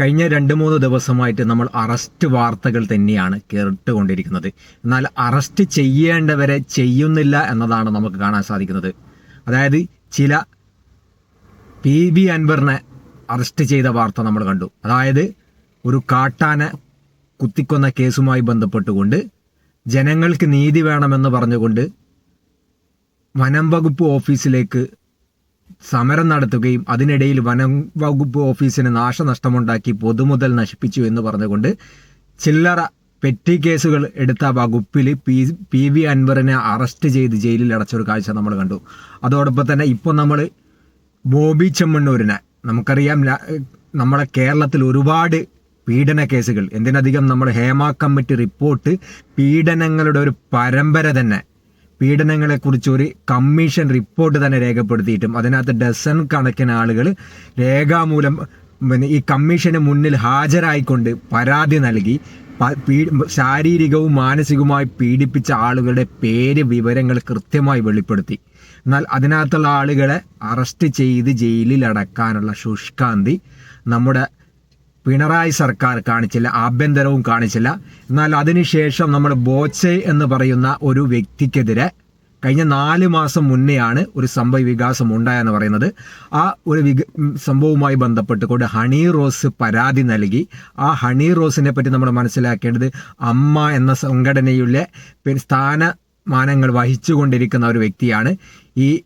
കഴിഞ്ഞ രണ്ട് മൂന്ന് ദിവസമായിട്ട് നമ്മൾ അറസ്റ്റ് വാർത്തകൾ തന്നെയാണ് കേട്ടുകൊണ്ടിരിക്കുന്നത്. എന്നാൽ അറസ്റ്റ് ചെയ്യേണ്ടവരെ ചെയ്യുന്നില്ല എന്നതാണ് നമുക്ക് കാണാൻ സാധിക്കുന്നത്. അതായത് ചില പി ബി അൻവറിനെ അറസ്റ്റ് ചെയ്ത വാർത്ത നമ്മൾ കണ്ടു. അതായത് ഒരു കാട്ടാന കുത്തിക്കൊന്ന കേസുമായി ബന്ധപ്പെട്ടുകൊണ്ട് ജനങ്ങൾക്ക് നീതി വേണമെന്ന് പറഞ്ഞുകൊണ്ട് വനം വകുപ്പ് ഓഫീസിലേക്ക് സമരം നടത്തുകയും അതിനിടയിൽ വനം വകുപ്പ് ഓഫീസിന് നാശനഷ്ടമുണ്ടാക്കി പൊതുമുതൽ നശിപ്പിച്ചു എന്ന് പറഞ്ഞുകൊണ്ട് ചില്ലറ പെറ്റി കേസുകൾ എടുത്ത വകുപ്പിൽ പി പി വി അൻവറിനെ അറസ്റ്റ് ചെയ്ത് ജയിലിൽ അടച്ചൊരു കാഴ്ച നമ്മൾ കണ്ടു. അതോടൊപ്പം തന്നെ ഇപ്പോൾ നമ്മൾ ബോബി ചെമ്മണ്ണൂരിനെ നമുക്കറിയാം നമ്മളെ കേരളത്തിൽ ഒരുപാട് പീഡന കേസുകൾ. എന്തിനധികം നമ്മൾ ഹേമ കമ്മിറ്റി റിപ്പോർട്ട് പീഡനങ്ങളുടെ ഒരു പരമ്പര തന്നെ പീഡനങ്ങളെക്കുറിച്ച് ഒരു കമ്മീഷൻ റിപ്പോർട്ട് തന്നെ രേഖപ്പെടുത്തിയിട്ടും അതിനകത്ത് ഡസൺ കണക്കിന് ആളുകൾ രേഖാമൂലം ഈ കമ്മീഷന് മുന്നിൽ ഹാജരായിക്കൊണ്ട് പരാതി നൽകി. ശാരീരികവും മാനസികവുമായി പീഡിപ്പിച്ച ആളുകളുടെ പേര് വിവരങ്ങൾ കൃത്യമായി വെളിപ്പെടുത്തി. എന്നാൽ അതിനകത്തുള്ള ആളുകളെ അറസ്റ്റ് ചെയ്ത് ജയിലിൽ അടക്കാനുള്ള ശുഷ്കാന്തി നമ്മുടെ പിണറായി സർക്കാർ കാണിച്ചില്ല ആഭ്യന്തരവും കാണിച്ചില്ല. എന്നാൽ അതിനുശേഷം നമ്മൾ ബോച്ചെ എന്ന് പറയുന്ന ഒരു വ്യക്തിക്കെതിരെ കഴിഞ്ഞ നാല് മാസം മുന്നെയാണ് ഒരു സംഭവ വികാസം ഉണ്ടായെന്ന് പറയുന്നത്. ആ ഒരു വിക സംഭവവുമായി ബന്ധപ്പെട്ടുകൊണ്ട് ഹണി റോസ് പരാതി നൽകി. ആ ഹണി റോസിനെ പറ്റി നമ്മൾ മനസ്സിലാക്കേണ്ടത് അമ്മ എന്ന സംഘടനയിലെ സ്ഥാനമാനങ്ങൾ വഹിച്ചുകൊണ്ടിരിക്കുന്ന ഒരു വ്യക്തിയാണ്. ഈ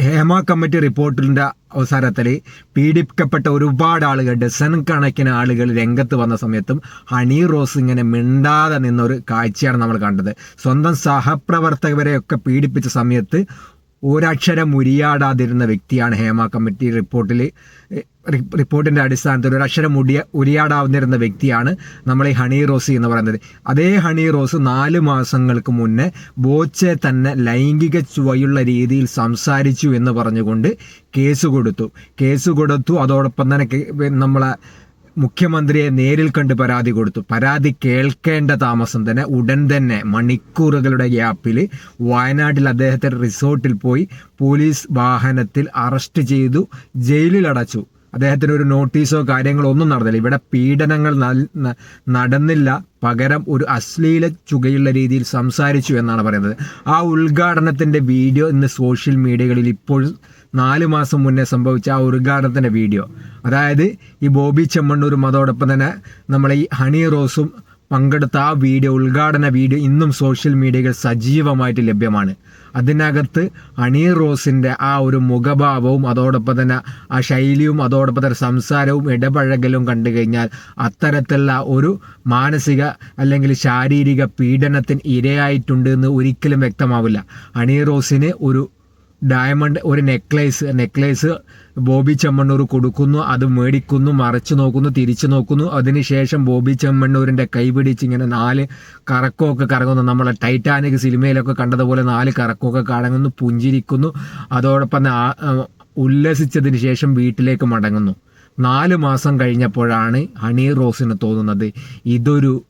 ഹേമ കമ്മിറ്റി റിപ്പോർട്ടിന്റെ അവസരത്തിൽ പീഡിപ്പിക്കപ്പെട്ട ഒരുപാട് ആളുകൾ ഡസൺ കണക്കിന് ആളുകൾ രംഗത്ത് വന്ന സമയത്തും ഹണി റോസ് ഇങ്ങനെ മിണ്ടാതെ നിന്നൊരു കാഴ്ചയാണ് നമ്മൾ കണ്ടത്. സ്വന്തം സഹപ്രവർത്തകരെയൊക്കെ പീഡിപ്പിച്ച സമയത്ത് ഒരക്ഷരം ഉരിയാടാതിരുന്ന വ്യക്തിയാണ് ഹേമ കമ്മിറ്റി റിപ്പോർട്ടിൽ റിപ്പോർട്ടിന്റെ അടിസ്ഥാനത്തിൽ ഒരു അക്ഷരം ഉടിയ ഉരിയാടാവുന്നിരുന്ന വ്യക്തിയാണ് നമ്മൾ ഈ ഹണി റോസ് എന്ന് പറയുന്നത്. അതേ ഹണി റോസ് നാല് മാസങ്ങൾക്ക് മുന്നേ ബോച്ചെ തന്നെ ലൈംഗിക ചുവയുള്ള രീതിയിൽ സംസാരിച്ചു എന്ന് പറഞ്ഞുകൊണ്ട് കേസ് കൊടുത്തു. കേസ് കൊടുത്തു. അതോടൊപ്പം തന്നെ നമ്മളെ മുഖ്യമന്ത്രിയെ നേരിൽ കണ്ട് പരാതി കൊടുത്തു. പരാതി കേൾക്കേണ്ട താമസം തന്നെ ഉടൻ തന്നെ മണിക്കൂറുകളുടെ ഗ്യാപ്പിൽ വയനാട്ടിൽ അദ്ദേഹത്തെ റിസോർട്ടിൽ പോയി പോലീസ് വാഹനത്തിൽ അറസ്റ്റ് ചെയ്തു ജയിലിൽ അടച്ചു. അദ്ദേഹത്തിന് ഒരു നോട്ടീസോ കാര്യങ്ങളോ ഒന്നും നടന്നില്ല. ഇവിടെ പീഡനങ്ങൾ നടന്നില്ല. പകരം ഒരു അശ്ലീല ചുകയുള്ള രീതിയിൽ സംസാരിച്ചു എന്നാണ് പറയുന്നത്. ആ ഉദ്ഘാടനത്തിന്റെ വീഡിയോ ഇന്ന് സോഷ്യൽ മീഡിയകളിൽ ഇപ്പോൾ നാല് മാസം മുന്നേ സംഭവിച്ച ആ ഉദ്ഘാടനത്തിന്റെ വീഡിയോ. അതായത് ഈ ബോബി ചെമ്മണ്ണൂരും അതോടൊപ്പം തന്നെ നമ്മൾ ഈ ഹണി റോസും പങ്കെടുത്ത ആ വീഡിയോ ഉദ്ഘാടന വീഡിയോ ഇന്നും സോഷ്യൽ മീഡിയകൾ സജീവമായിട്ട് ലഭ്യമാണ്. അതിനകത്ത് ഹണി റോസിന്റെ ആ ഒരു മുഖഭാവവും അതോടൊപ്പം തന്നെ ആ ശൈലിയും അതോടൊപ്പം തന്നെ സംസാരവും ഇടപഴകലും കണ്ടു കഴിഞ്ഞാൽ അത്തരത്തിലുള്ള ഒരു മാനസിക അല്ലെങ്കിൽ ശാരീരിക പീഡനത്തിന് ഇരയായിട്ടുണ്ട് എന്ന് ഒരിക്കലും വ്യക്തമാവില്ല. ഹണി റോസിന് ഒരു ഡയമണ്ട് ഒരു നെക്ലേസ് നെക്ലേസ് ബോബി ചെമ്മണ്ണൂർ കൊടുക്കുന്നു അത് മേടിക്കുന്നു മറച്ചു നോക്കുന്നു തിരിച്ചു നോക്കുന്നു. അതിനുശേഷം ബോബി ചെമ്മണ്ണൂരിന്റെ കൈ പിടിച്ച് ഇങ്ങനെ നാല് കറക്കമൊക്കെ കറങ്ങുന്നു. നമ്മളെ ടൈറ്റാനിക് സിനിമയിലൊക്കെ കണ്ടതുപോലെ നാല് കറക്കമൊക്കെ കറങ്ങുന്നു പുഞ്ചിരിക്കുന്നു. അതോടൊപ്പം ഉല്ലസിച്ചതിന് ശേഷം വീട്ടിലേക്ക് മടങ്ങുന്നു. നാല് മാസം കഴിഞ്ഞപ്പോഴാണ് ഹണി റോസിന് തോന്നുന്നത് ഇതൊരു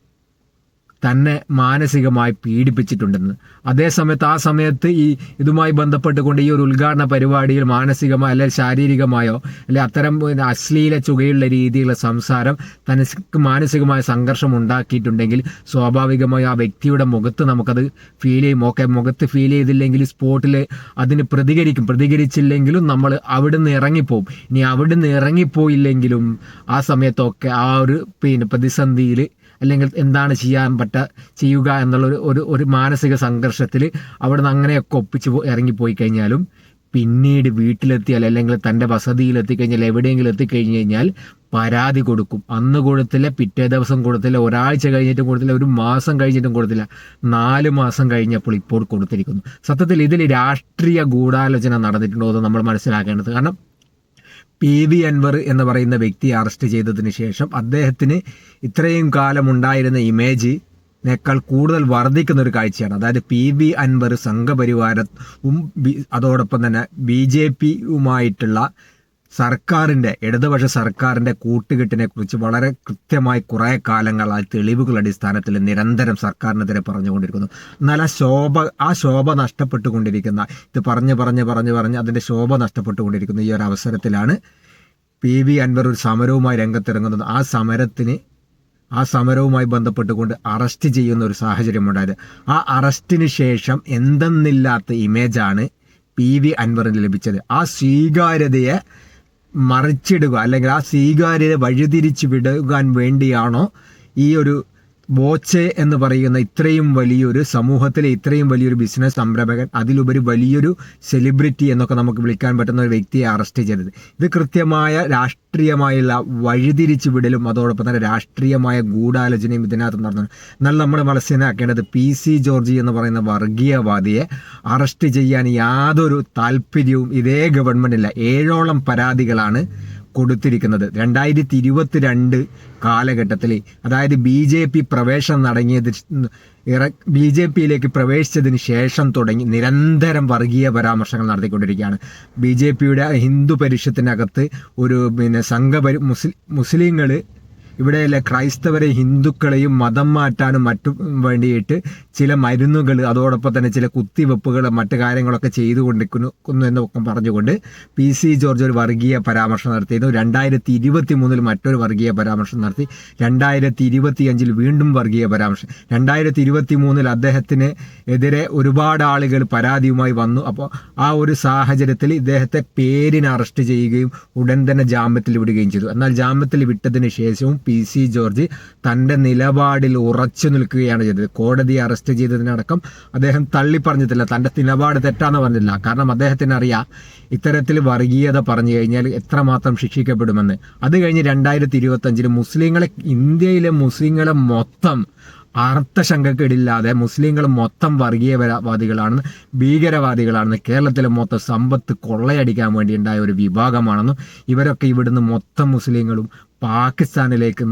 തന്നെ മാനസികമായി പീഡിപ്പിച്ചിട്ടുണ്ടെന്ന്. അതേസമയത്ത് ആ സമയത്ത് ഈ ഇതുമായി ബന്ധപ്പെട്ടുകൊണ്ട് ഈ ഒരു ഉദ്ഘാടന പരിപാടിയിൽ മാനസികമായോ അല്ലെങ്കിൽ ശാരീരികമായോ അല്ലെ അത്തരം അശ്ലീല ചുകയുള്ള രീതിയിലുള്ള സംസാരം തനിക്ക് മാനസികമായ സംഘർഷം ഉണ്ടാക്കിയിട്ടുണ്ടെങ്കിൽ സ്വാഭാവികമായി ആ വ്യക്തിയുടെ മുഖത്ത് നമുക്കത് ഫീൽ ചെയ്യും. ഓക്കെ മുഖത്ത് ഫീൽ ചെയ്തില്ലെങ്കിൽ സ്പോട്ടിൽ അതിന് പ്രതികരിക്കും. പ്രതികരിച്ചില്ലെങ്കിലും നമ്മൾ അവിടുന്ന് ഇറങ്ങിപ്പോവും. ഇനി അവിടുന്ന് ഇറങ്ങിപ്പോയില്ലെങ്കിലും ആ സമയത്തൊക്കെ ആ ഒരു പിന്നെ പ്രതിസന്ധിയിൽ അല്ലെങ്കിൽ എന്താണ് ചെയ്യാൻ പറ്റ ചെയ്യുക എന്നുള്ളൊരു ഒരു ഒരു മാനസിക സംഘർഷത്തിൽ അവിടുന്ന് അങ്ങനെയൊക്കെ ഒപ്പിച്ച് ഇറങ്ങിപ്പോയി കഴിഞ്ഞാലും പിന്നീട് വീട്ടിലെത്തിയാൽ അല്ലെങ്കിൽ തന്റെ വസതിയിലെത്തിക്കഴിഞ്ഞാൽ എവിടെയെങ്കിലും എത്തിക്കഴിഞ്ഞ് കഴിഞ്ഞാൽ പരാതി കൊടുക്കും. അന്ന് കൊടുത്തില്ല പിറ്റേ ദിവസം കൊടുത്തില്ല ഒരാഴ്ച കഴിഞ്ഞിട്ടും കൊടുത്തില്ല ഒരു മാസം കഴിഞ്ഞിട്ടും കൊടുത്തില്ല. നാല് മാസം കഴിഞ്ഞപ്പോൾ ഇപ്പോൾ കൊടുത്തിരിക്കുന്നു. സത്യത്തിൽ ഇതിൽ രാഷ്ട്രീയ ഗൂഢാലോചന നടന്നിട്ടുണ്ടോ എന്ന് നമ്മൾ മനസ്സിലാക്കേണ്ടത്. കാരണം പി വി അൻവർ എന്ന് പറയുന്ന വ്യക്തിയെ അറസ്റ്റ് ചെയ്തതിന് ശേഷം അദ്ദേഹത്തിന് ഇത്രയും കാലം ഉണ്ടായിരുന്ന ഇമേജ് നേക്കാൾ കൂടുതൽ വർദ്ധിക്കുന്ന ഒരു കാഴ്ചയാണ്. അതായത് പി വി അൻവർ സംഘപരിവാരവും അതോടൊപ്പം തന്നെ ബി ജെ പിയുമായിട്ടുള്ള സർക്കാരിന്റെ ഇടതുപക്ഷ സർക്കാരിന്റെ കൂട്ടുകെട്ടിനെ കുറിച്ച് വളരെ കൃത്യമായി കുറെ കാലങ്ങളായി തെളിവുകൾ അടിസ്ഥാനത്തിൽ നിരന്തരം സർക്കാരിനെതിരെ പറഞ്ഞുകൊണ്ടിരിക്കുന്നു. എന്നാൽ ശോഭ ആ ശോഭ നഷ്ടപ്പെട്ടുകൊണ്ടിരിക്കുന്ന ഇത് പറഞ്ഞ് പറഞ്ഞ് പറഞ്ഞ് പറഞ്ഞ് അതിന്റെ ശോഭ നഷ്ടപ്പെട്ടുകൊണ്ടിരിക്കുന്ന ഈ ഒരു അവസരത്തിലാണ് പി വി അൻവർ ഒരു സമരവുമായി രംഗത്തിറങ്ങുന്നത്. ആ സമരത്തിന് ആ സമരവുമായി ബന്ധപ്പെട്ടുകൊണ്ട് അറസ്റ്റ് ചെയ്യുന്ന ഒരു സാഹചര്യം ഉണ്ടായത്. ആ അറസ്റ്റിന് ശേഷം എന്തെന്നില്ലാത്ത ഇമേജാണ് പി വി അൻവറിന് ലഭിച്ചത്. ആ സ്വീകാര്യതയെ മറിച്ചിടുക അല്ലെങ്കിൽ ആ സ്വീകാര്യത വഴിതിരിച്ച് വിടുവാൻ വേണ്ടിയാണോ ഈ ഒരു ബോച്ചെ എന്ന് പറയുന്ന ഇത്രയും വലിയൊരു സമൂഹത്തിലെ ഇത്രയും വലിയൊരു ബിസിനസ് സംരംഭകൻ അതിലുപരി വലിയൊരു സെലിബ്രിറ്റി എന്നൊക്കെ നമുക്ക് വിളിക്കാൻ പറ്റുന്ന ഒരു വ്യക്തിയെ അറസ്റ്റ് ചെയ്തത്. ഇത് കൃത്യമായ രാഷ്ട്രീയമായുള്ള വഴിതിരിച്ചു വിടലും അതോടൊപ്പം തന്നെ രാഷ്ട്രീയമായ ഗൂഢാലോചനയും ഇതിനകത്ത് നടന്നു. എന്നാൽ നമ്മൾ മനസ്സിലാക്കേണ്ടത് പി സി ജോർജ് എന്ന് പറയുന്ന വർഗീയവാദിയെ അറസ്റ്റ് ചെയ്യാൻ യാതൊരു താല്പര്യവും ഇതേ ഗവൺമെന്റില്ല ഏഴോളം പരാതികളാണ് കൊടുത്തിരിക്കുന്നത്. രണ്ടായിരത്തി ഇരുപത്തിരണ്ട് കാലഘട്ടത്തിൽ അതായത് ബി ജെ പി പ്രവേശനം നടങ്ങിയത് ഇറ ബി ജെ പിയിലേക്ക് പ്രവേശിച്ചതിന് ശേഷം തുടങ്ങി നിരന്തരം വർഗീയ പരാമർശങ്ങൾ നടത്തിക്കൊണ്ടിരിക്കുകയാണ്. ബി ജെ പിയുടെ ഹിന്ദു പരിഷത്തിനകത്ത് ഒരു പിന്നെ സംഘപരി മുസ്ലിം മുസ്ലിങ്ങൾ ഇവിടെയല്ല ക്രൈസ്തവരെ ഹിന്ദുക്കളെയും മതം മാറ്റാനും മറ്റും വേണ്ടിയിട്ട് ചില മരുന്നുകൾ അതോടൊപ്പം തന്നെ ചില കുത്തിവെപ്പുകൾ മറ്റു കാര്യങ്ങളൊക്കെ ചെയ്തുകൊണ്ടിരിക്കുന്നു എന്നൊക്കെ പറഞ്ഞുകൊണ്ട് പി സി ജോർജ് ഒരു വർഗീയ പരാമർശം നടത്തിയിരുന്നു. രണ്ടായിരത്തി ഇരുപത്തി മൂന്നിൽ മറ്റൊരു വർഗീയ പരാമർശം നടത്തി. രണ്ടായിരത്തി ഇരുപത്തി അഞ്ചിൽ വീണ്ടും വർഗീയ പരാമർശം. രണ്ടായിരത്തി ഇരുപത്തി മൂന്നിൽ അദ്ദേഹത്തിന് എതിരെ ഒരുപാട് ആളുകൾ പരാതിയുമായി വന്നു. അപ്പോൾ ആ ഒരു സാഹചര്യത്തിൽ ഇദ്ദേഹത്തെ പേരിന് അറസ്റ്റ് ചെയ്യുകയും ഉടൻ തന്നെ ജാമ്യത്തിൽ വിടുകയും ചെയ്തു. എന്നാൽ ജാമ്യത്തിൽ വിട്ടതിന് ശേഷവും പി സി ജോർജ് തന്റെ നിലപാടിൽ ഉറച്ചു നിൽക്കുകയാണ് ചെയ്തത്. കോടതി അറസ്റ്റ് ചെയ്തതിനടക്കം അദ്ദേഹം തള്ളി പറഞ്ഞിട്ടില്ല. തന്റെ നിലപാട് തെറ്റാന്ന് പറഞ്ഞില്ല. കാരണം അദ്ദേഹത്തിന് അറിയാം ഇത്തരത്തിൽ വർഗീയത പറഞ്ഞു കഴിഞ്ഞാൽ എത്രമാത്രം ശിക്ഷിക്കപ്പെടുമെന്ന്. അത് കഴിഞ്ഞ് രണ്ടായിരത്തി ഇരുപത്തഞ്ചിൽ മുസ്ലിങ്ങളെ ഇന്ത്യയിലെ മുസ്ലിങ്ങളെ മൊത്തം അർത്ഥശങ്കക്കേടില്ലാതെ മുസ്ലിങ്ങൾ മൊത്തം വർഗീയവാദികളാണെന്ന് ഭീകരവാദികളാണെന്ന് കേരളത്തിലെ മൊത്തം സമ്പത്ത് കൊള്ളയടിക്കാൻ വേണ്ടി ഉണ്ടായ ഒരു വിഭാഗമാണെന്നും ഇവരൊക്കെ ഇവിടുന്ന് മൊത്തം മുസ്ലിങ്ങളും പാകിസ്ഥാനിലേക്ക്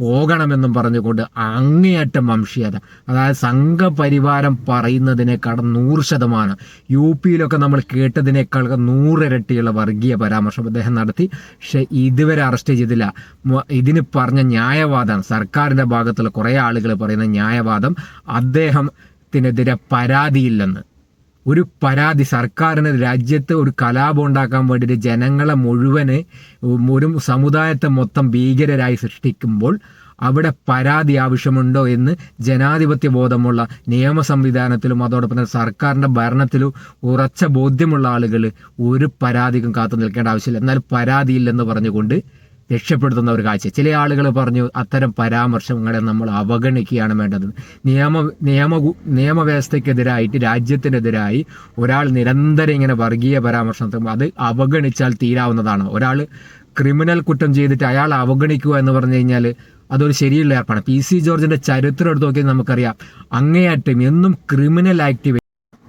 പോകണമെന്നും പറഞ്ഞുകൊണ്ട് അങ്ങേയറ്റം വംശീയത. അതായത് സംഘപരിവാരം പറയുന്നതിനേക്കാൾ നൂറ് ശതമാനം. യു പിയിലൊക്കെ നമ്മൾ കേട്ടതിനേക്കാൾ നൂറിരട്ടിയുള്ള വർഗീയ പരാമർശം അദ്ദേഹം നടത്തി. പക്ഷെ ഇതുവരെ അറസ്റ്റ് ചെയ്തില്ല. ഇതിന് പറഞ്ഞ ന്യായവാദം സർക്കാരിന്റെ ഭാഗത്തുള്ള കുറേ ആളുകൾ പറയുന്ന ന്യായവാദം അദ്ദേഹത്തിനെതിരെ പരാതിയില്ലെന്ന്. ഒരു പരാതി സർക്കാരിന് രാജ്യത്ത് ഒരു കലാപം ഉണ്ടാക്കാൻ വേണ്ടിയിട്ട് ജനങ്ങളെ മുഴുവൻ ഒരു സമുദായത്തെ മൊത്തം ഭീകരരായി സൃഷ്ടിക്കുമ്പോൾ അവിടെ പരാതി ആവശ്യമുണ്ടോ എന്ന് ജനാധിപത്യ ബോധമുള്ള നിയമ സംവിധാനത്തിലും അതോടൊപ്പം തന്നെ സർക്കാരിന്റെ ഭരണത്തിലും ഉറച്ച ബോധ്യമുള്ള ആളുകൾ ഒരു പരാതിക്കും കാത്തു നിൽക്കേണ്ട ആവശ്യമില്ല. എന്നാൽ പരാതിയില്ലെന്ന് പറഞ്ഞുകൊണ്ട് രക്ഷപ്പെടുത്തുന്ന ഒരു കാഴ്ച. ചില ആളുകൾ പറഞ്ഞു അത്തരം പരാമർശങ്ങളെ നമ്മൾ അവഗണിക്കുകയാണ് വേണ്ടത്. നിയമ നിയമ നിയമവ്യവസ്ഥയ്ക്കെതിരായിട്ട് രാജ്യത്തിനെതിരായി ഒരാൾ നിരന്തരം ഇങ്ങനെ വർഗീയ പരാമർശം അത് അവഗണിച്ചാൽ തീരാവുന്നതാണ്. ഒരാൾ ക്രിമിനൽ കുറ്റം ചെയ്തിട്ട് അയാൾ അവഗണിക്കുക എന്ന് പറഞ്ഞു കഴിഞ്ഞാൽ അതൊരു ശരിയുള്ള ഏർപ്പാണ് പി സി ജോർജിന്റെ ചരിത്രം എടുത്ത് നോക്കിയാൽ നമുക്കറിയാം. അങ്ങേയറ്റം എന്നും ക്രിമിനൽ ആക്ടിവിറ്റി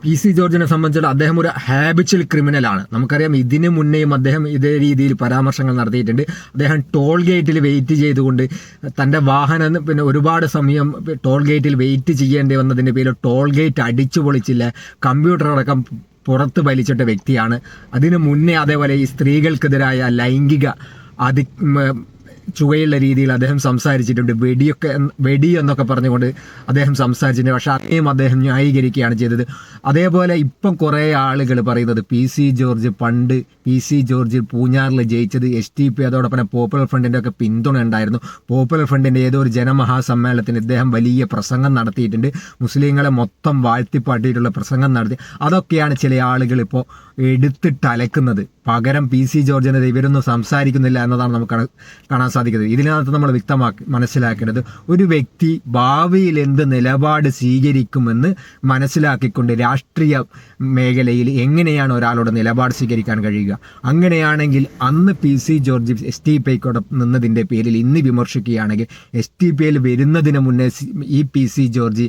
പി സി ജോർജിനെ സംബന്ധിച്ചിടത്തോളം അദ്ദേഹം ഒരു ഹാബിച്വൽ ക്രിമിനലാണ് നമുക്കറിയാം ഇതിനു മുന്നേയും അദ്ദേഹം ഇതേ രീതിയിൽ പരാമർശങ്ങൾ നടത്തിയിട്ടുണ്ട്. അദ്ദേഹം ടോൾ ഗേറ്റിൽ വെയിറ്റ് ചെയ്തുകൊണ്ട് തന്റെ വാഹനം പിന്നെ ഒരുപാട് സമയം ടോൾ ഗേറ്റിൽ വെയിറ്റ് ചെയ്യേണ്ടി വന്നതിന്റെ പേരിൽ ടോൾ ഗേറ്റ് അടിച്ചു പൊളിച്ചില്ല. കമ്പ്യൂട്ടർ അടക്കം പുറത്ത് വലിച്ചിട്ട വ്യക്തിയാണ്. അതിനു മുന്നേ അതേപോലെ ഈ സ്ത്രീകൾക്കെതിരായ ലൈംഗിക അതി ചുവയുള്ള രീതിയിൽ അദ്ദേഹം സംസാരിച്ചിട്ടുണ്ട്. വെടിയൊക്കെ വെടി എന്നൊക്കെ പറഞ്ഞുകൊണ്ട് അദ്ദേഹം സംസാരിച്ചിട്ടുണ്ട്. പക്ഷെ അത്രയും അദ്ദേഹം ന്യായീകരിക്കുകയാണ് ചെയ്തത്. അതേപോലെ ഇപ്പം കുറേ ആളുകൾ പറയുന്നത് പി സി ജോർജ് പണ്ട് പി സി ജോർജ് പൂഞ്ഞാറിൽ ജയിച്ചത് എസ് ടി പി അതോടൊപ്പം പോപ്പുലർ ഫ്രണ്ടിന്റെ ഒക്കെ പിന്തുണ ഉണ്ടായിരുന്നു. പോപ്പുലർ ഫ്രണ്ടിന്റെ ഏതോ ഒരു ജനമഹാസമ്മേളനത്തിന് ഇദ്ദേഹം വലിയ പ്രസംഗം നടത്തിയിട്ടുണ്ട്. മുസ്ലിങ്ങളെ മൊത്തം വാഴ്ത്തിപ്പാട്ടിയിട്ടുള്ള പ്രസംഗം നടത്തി. അതൊക്കെയാണ് ചില ആളുകൾ ഇപ്പോൾ എടുത്തിട്ട് അലക്കുന്നത് പകരം പി സി ജോർജിനെതിരെ ഇവരൊന്നും സംസാരിക്കുന്നില്ല എന്നതാണ് നമുക്ക് കാണാൻ സാധിക്കുന്നത്. ഇതിനകത്ത് നമ്മൾ വ്യക്തമാക്കി മനസ്സിലാക്കേണ്ടത് ഒരു വ്യക്തി ഭാവിയിൽ എന്ത് നിലപാട് സ്വീകരിക്കുമെന്ന് മനസ്സിലാക്കിക്കൊണ്ട് രാഷ്ട്രീയ മേഖലയിൽ എങ്ങനെയാണ് ഒരാളോട് നിലപാട് സ്വീകരിക്കാൻ കഴിയുക. അങ്ങനെയാണെങ്കിൽ അന്ന് P C George S T പിക്കൊടൊപ്പം നിന്നതിന്റെ പേരിൽ ഇന്ന് വിമർശിക്കുകയാണെങ്കിൽ എസ് ടി പി ഐയിൽ വരുന്നതിന് മുന്നേ ഈ പി സി ജോർജ്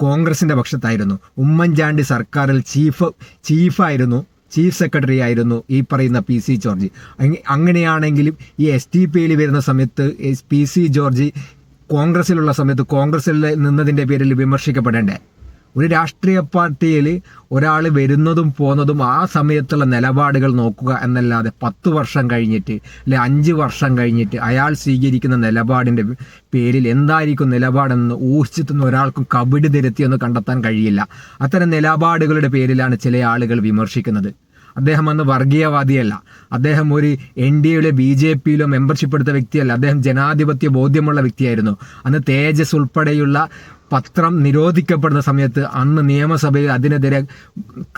കോൺഗ്രസിന്റെ പക്ഷത്തായിരുന്നു. ഉമ്മൻചാണ്ടി സർക്കാരിൽ ചീഫ് ചീഫായിരുന്നു. ചീഫ് സെക്രട്ടറി ആയിരുന്നു ഈ പറയുന്ന പി സി ജോർജ്. അങ്ങനെയാണെങ്കിലും ഈ എസ് ടി പിയിൽ വരുന്ന സമയത്ത് പി സി ജോർജ് കോൺഗ്രസിലുള്ള സമയത്ത് കോൺഗ്രസ്സിൽ നിന്നതിന്റെ പേരിൽ വിമർശിക്കപ്പെടേണ്ടേ? ഒരു രാഷ്ട്രീയ പാർട്ടിയിൽ ഒരാൾ വരുന്നതും പോകുന്നതും ആ സമയത്തുള്ള നിലപാടുകൾ നോക്കുക എന്നല്ലാതെ പത്ത് വർഷം കഴിഞ്ഞിട്ട് അല്ലെ അഞ്ച് വർഷം കഴിഞ്ഞിട്ട് അയാൾ സ്വീകരിക്കുന്ന നിലപാടിന്റെ പേരിൽ എന്തായിരിക്കും നിലപാടെന്ന് ഊഹിച്ചെത്തുന്ന ഒരാൾക്കും കബഡി തിരുത്തിയൊന്നും കണ്ടെത്താൻ കഴിയില്ല. അത്തരം നിലപാടുകളുടെ പേരിലാണ് ചില ആളുകൾ വിമർശിക്കുന്നത്. അദ്ദേഹം അന്ന് വർഗീയവാദിയല്ല. അദ്ദേഹം ഒരു എൻ ഡി എയിലെ ബി ജെ പിയിലോ മെമ്പർഷിപ്പ് എടുത്ത വ്യക്തിയല്ല. അദ്ദേഹം ജനാധിപത്യ ബോധ്യമുള്ള വ്യക്തിയായിരുന്നു. അന്ന് തേജസ് ഉൾപ്പെടെയുള്ള പത്രം നിരോധിക്കപ്പെടുന്ന സമയത്ത് അന്ന് നിയമസഭയിൽ അതിനെതിരെ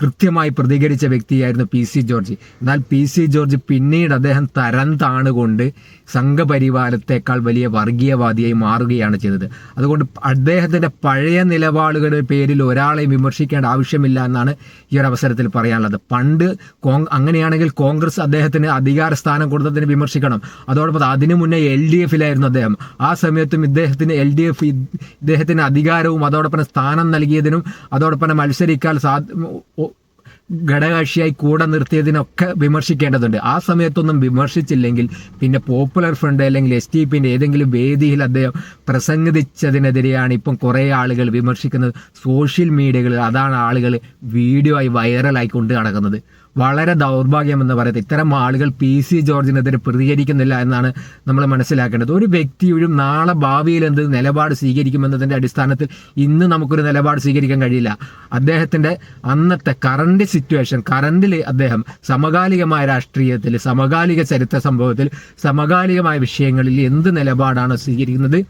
കൃത്യമായി പ്രതികരിച്ച വ്യക്തിയായിരുന്നു പി സി ജോർജ്. എന്നാൽ പി സി ജോർജ് പിന്നീട് അദ്ദേഹം തരം താണുകൊണ്ട് സംഘപരിവാരത്തെക്കാൾ വലിയ വർഗീയവാദിയായി മാറുകയാണ് ചെയ്തത്. അതുകൊണ്ട് അദ്ദേഹത്തിന്റെ പഴയ നിലപാടുകളുടെ പേരിൽ ഒരാളെയും വിമർശിക്കേണ്ട ആവശ്യമില്ല എന്നാണ് ഈ ഒരു അവസരത്തിൽ പറയാനുള്ളത്. പണ്ട് കോങ് അങ്ങനെയാണെങ്കിൽ കോൺഗ്രസ് അദ്ദേഹത്തിന് അധികാര സ്ഥാനം കൊടുത്തതിന് വിമർശിക്കണം. അതോടൊപ്പം അതിനു മുന്നേ എൽ ഡി എഫിലായിരുന്നു അദ്ദേഹം. ആ സമയത്തും ഇദ്ദേഹത്തിന് എൽ ഡി എഫ് ഇദ്ദേഹത്തിന് അധികാരവും അതോടൊപ്പം സ്ഥാനം നൽകിയതിനും അതോടൊപ്പം മത്സരിക്കാൻ സാ ഘടകകക്ഷിയായി കൂടെ നിർത്തിയതിനൊക്കെ വിമർശിക്കേണ്ടതുണ്ട്. ആ സമയത്തൊന്നും വിമർശിച്ചില്ലെങ്കിൽ പിന്നെ പോപ്പുലർ ഫ്രണ്ട് അല്ലെങ്കിൽ എസ് ടി പിന്റെ ഏതെങ്കിലും വേദിയിൽ അദ്ദേഹം പ്രസംഗിച്ചതിനെതിരെയാണ് ഇപ്പം കുറേ ആളുകൾ വിമർശിക്കുന്നത്. സോഷ്യൽ മീഡിയകളിൽ അതാണ് ആളുകൾ വീഡിയോ ആയി വൈറലായി കൊണ്ട് നടക്കുന്നത്. വളരെ ദൗർഭാഗ്യം എന്ന് പറയുന്നത് ഇത്തരം ആളുകൾ പി സി ജോർജിനെതിരെ പ്രതികരിക്കുന്നില്ല എന്നാണ് നമ്മൾ മനസ്സിലാക്കേണ്ടത്. ഒരു വ്യക്തിയും നാളെ ഭാവിയിൽ എന്ത് നിലപാട് സ്വീകരിക്കുമെന്നതിന്റെ അടിസ്ഥാനത്തിൽ ഇന്ന് നമുക്കൊരു നിലപാട് സ്വീകരിക്കാൻ കഴിയില്ല. അദ്ദേഹത്തിന്റെ അന്നത്തെ കറണ്ട് സിറ്റുവേഷൻ കറണ്ടിൽ അദ്ദേഹം സമകാലികമായ രാഷ്ട്രീയത്തിൽ സമകാലിക ചരിത്ര സംഭവത്തിൽ സമകാലികമായ വിഷയങ്ങളിൽ എന്ത് നിലപാടാണ് സ്വീകരിക്കുന്നത്?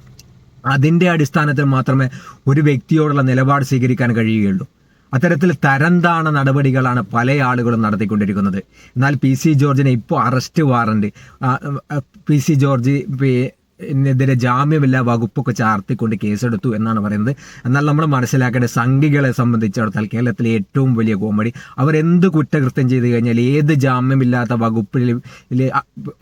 അതിന്റെ അടിസ്ഥാനത്തിൽ മാത്രമേ ഒരു വ്യക്തിയോടുള്ള നിലപാട് സ്വീകരിക്കാൻ കഴിയുകയുള്ളൂ. അത്തരത്തിൽ തരംതാണ നടപടികളാണ് പല ആളുകളും നടത്തിക്കൊണ്ടിരിക്കുന്നത്. എന്നാൽ പി സി ജോർജിനെ ഇപ്പോൾ arrest warrant P C George P- ജാമ്യമില്ലാ വകുപ്പൊക്കെ ചാർത്തിക്കൊണ്ട് കേസെടുത്തു എന്നാണ് പറയുന്നത്. എന്നാൽ നമ്മൾ മനസ്സിലാക്കേണ്ട സംഘികളെ സംബന്ധിച്ചിടത്തോളം കേരളത്തിലെ ഏറ്റവും വലിയ കോമഡി അവർ എന്ത് കുറ്റകൃത്യം ചെയ്തു കഴിഞ്ഞാൽ ഏത് ജാമ്യമില്ലാത്ത വകുപ്പിൽ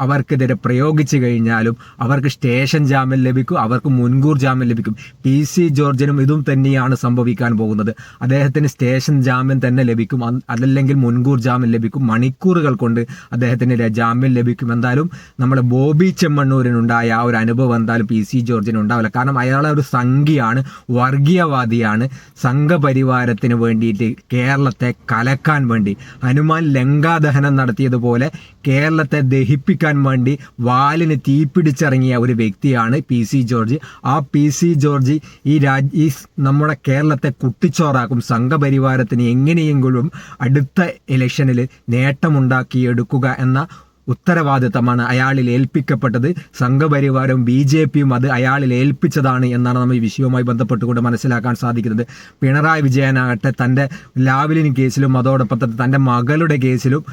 അവർക്കെതിരെ പ്രയോഗിച്ചു കഴിഞ്ഞാലും അവർക്ക് സ്റ്റേഷൻ ജാമ്യം ലഭിക്കും അവർക്ക് മുൻകൂർ ജാമ്യം ലഭിക്കും. പി സി ജോർജിനും ഇതും തന്നെയാണ് സംഭവിക്കാൻ പോകുന്നത്. അദ്ദേഹത്തിന് സ്റ്റേഷൻ ജാമ്യം തന്നെ ലഭിക്കും. അതല്ലെങ്കിൽ മുൻകൂർ ജാമ്യം ലഭിക്കും. മണിക്കൂറുകൾ കൊണ്ട് അദ്ദേഹത്തിന് ജാമ്യം ലഭിക്കും. എന്തായാലും നമ്മുടെ ബോബി ചെമ്മണ്ണൂരിനുണ്ടായ ആ ഒരു അനുഭവം എന്തായാലും പി സി ജോർജിന് ഉണ്ടാവില്ല. കാരണം അയാളെ ഒരു സംഘിയാണ് വർഗീയവാദിയാണ്. സംഘപരിവാരത്തിന് വേണ്ടിയിട്ട് കേരളത്തെ കലക്കാൻ വേണ്ടി ഹനുമാൻ ലങ്കാദഹനം നടത്തിയതുപോലെ കേരളത്തെ ദഹിപ്പിക്കാൻ വേണ്ടി വാലിന് തീപിടിച്ചിറങ്ങിയ ഒരു വ്യക്തിയാണ് പി സി ജോർജ്. ആ പി സി ജോർജ് ഈ രാജ് ഈ നമ്മുടെ കേരളത്തെ കുട്ടിച്ചോറാക്കും. സംഘപരിവാരത്തിന് എങ്ങനെയെങ്കിലും അടുത്ത ഇലക്ഷനിൽ നേട്ടമുണ്ടാക്കിയെടുക്കുക എന്ന ഉത്തരവാദിത്തമാണ് അയാളിൽ ഏൽപ്പിക്കപ്പെട്ടത്. സംഘപരിവാരവും ബി ജെ പിയും അത് അയാളിൽ ഏൽപ്പിച്ചതാണ് എന്നാണ് നമ്മൾ ഈ വിഷയവുമായി ബന്ധപ്പെട്ടുകൊണ്ട് മനസ്സിലാക്കാൻ സാധിക്കുന്നത്. പിണറായി വിജയനാകട്ടെ തന്റെ ലാവലിൻ കേസിലും അതോടൊപ്പം തന്നെ തന്റെ മകളുടെ കേസിലും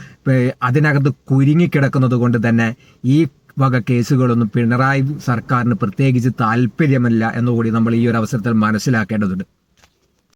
അതിനകത്ത് കുരുങ്ങിക്കിടക്കുന്നത് കൊണ്ട് തന്നെ ഈ വക കേസുകളൊന്നും പിണറായി സർക്കാരിന് പ്രത്യേകിച്ച് താല്പര്യമല്ല എന്നുകൂടി നമ്മൾ ഈ ഒരു അവസരത്തിൽ മനസ്സിലാക്കേണ്ടതുണ്ട്.